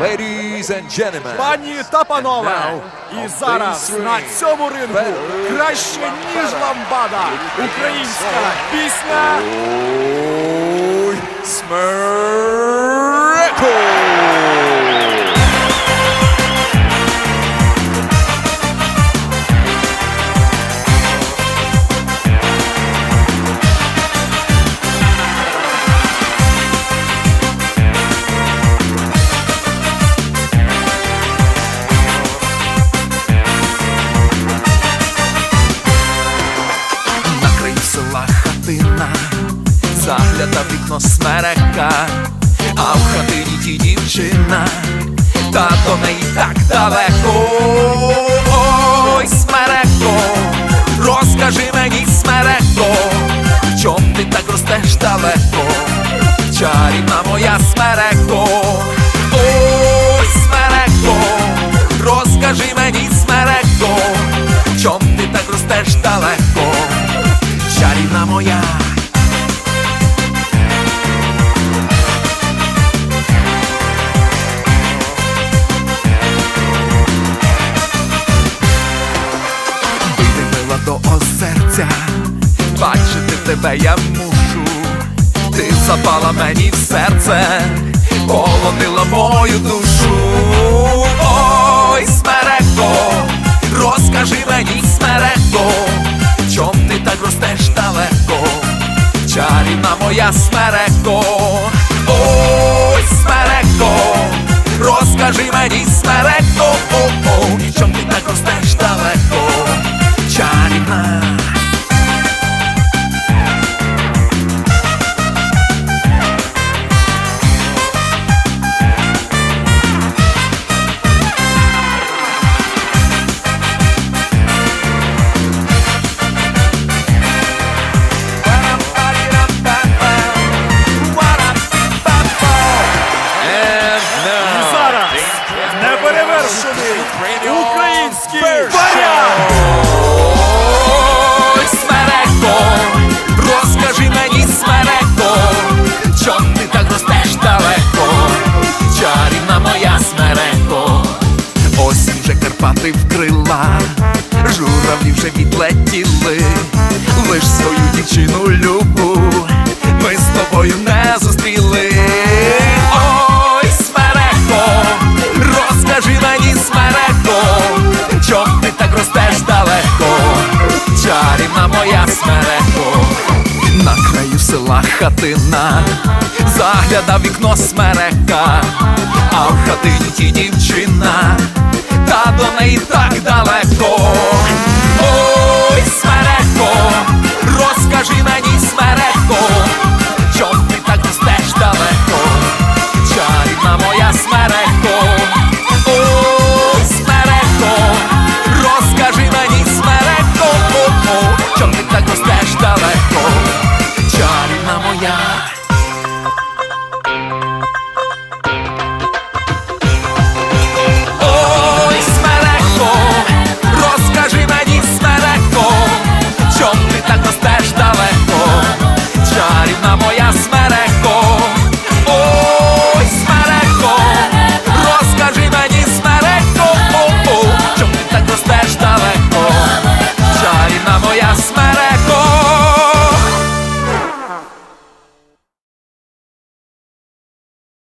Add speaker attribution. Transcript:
Speaker 1: Ladies and gentlemen,
Speaker 2: Пані та панове, і зараз на цьому
Speaker 1: ринку
Speaker 2: краще ніж ламбада. Українська пісня.
Speaker 3: Загляда вікно смерека, а в хатині ті дівчина, та до неї так далеко. Ой, смереко, розкажи мені, смереко, чом ти так ростеш далеко, чарівна моя смереко, тебе я мушу, ти запала мені в серце, полонила мою душу. Ой, смереко, розкажи мені, смереко, чом ти так ростеш далеко, чарівна моя смереко, ой, смереко, розкажи мені, смереко,
Speaker 2: неперевершений український варіант.
Speaker 3: Ой, смереко, розкажи мені, смереко, чом ти так ростеш далеко, чарівна моя смереко, осінь вже Карпати вкрила, журавлі вже відлетіли, лиш свою дівчину любу, ми з тобою не зустріли. Хатина, загляда в вікно смерека, а в хатині ті дівчина, та до неї так далеко.